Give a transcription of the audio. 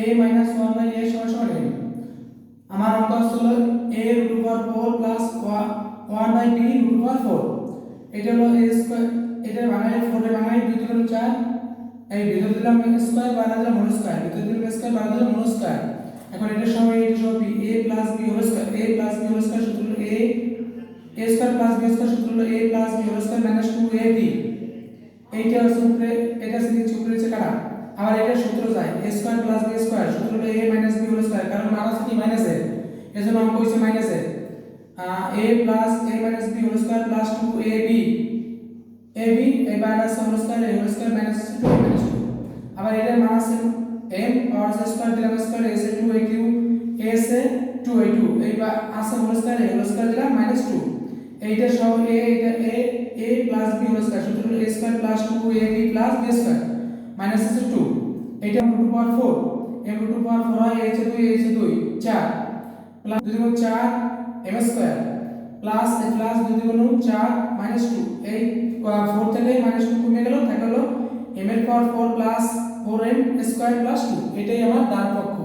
a minus one by a, সমান সমান n আমার অঙ্ক হলো a root over four plus one by b root over four এটা হলো a স্কোয়ার এটা বাঙালি ফোরে বাঙালি দুই দুগুণ চার। এই ভিতর দিলাম স্কোয়ার বাইরে দিলাম হোল স্কোয়ার ভিতর দিলাম স্কোয়ার বাইরে দিলাম হোল স্কোয়ার এখন এটা সবাই এটা সব b, a plus b whole square a plus b whole square সূত্র হলো a a square plus b square সূত্র হলো a plus b whole square minus 2ab এইটা উপরে, এটা নিচে কাটা। আবার এটা সূত্র যায় a square plus b square সূত্র হলো a minus b whole square কারণ মাইনাস কি? মাইনাস এর এজন্য অঙ্ক হইছে মাইনাস এর a plus a minus b whole square plus 2ab ab এই minus whole square a whole square minus 2 minus 2 আবার এটা মাইনাস m পাওয়ার স্কয়ার দিলাম স্কয়ার a সে 2 a কিউ a সে 2 a 2 এই বা আছে whole square a whole square দিলাম মাইনাস 2 এইটা সহ a এটা a a plus b whole square সূত্র a square plus 2ab plus b square minus আছে 2 এইটা root power 4 m root power four হয় 2 দুই হচ্ছে 2 4 প্লাস 2 গুণ 4 m square plus A plus 2 গুণ চার মাইনাস টু এই ফোর থেকে মাইনাস টু কমে গেল, থাকে হলো m এর power four plus four 4m square plus two এটাই আমার ডান পক্ষ